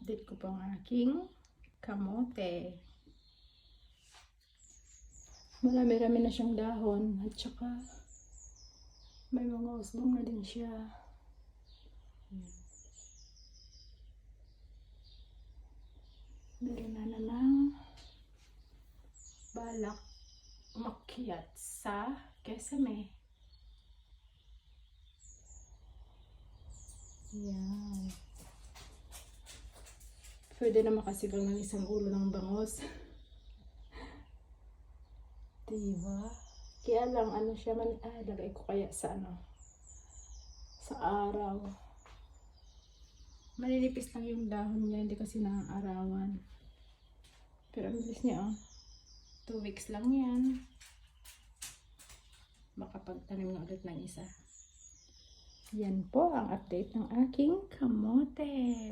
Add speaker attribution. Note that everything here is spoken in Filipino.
Speaker 1: update ko po ang aking kamote. Marami-rami na siyang dahon at saka may mga usbong na din siya. Meron na namang balak umakyat sa Kesame. Yan. Pwede na makasigang ng isang ulo ng bangos. diba? Kaya lang, ano siya man, ah, lagay ko kaya sa ano, sa araw. Maninipis lang yung dahon niya, hindi kasi arawan. Pero ang bilis niya, oh. Two weeks lang yan. Makapagtanim na ulit ng isa. Yan po ang update ng aking kamote.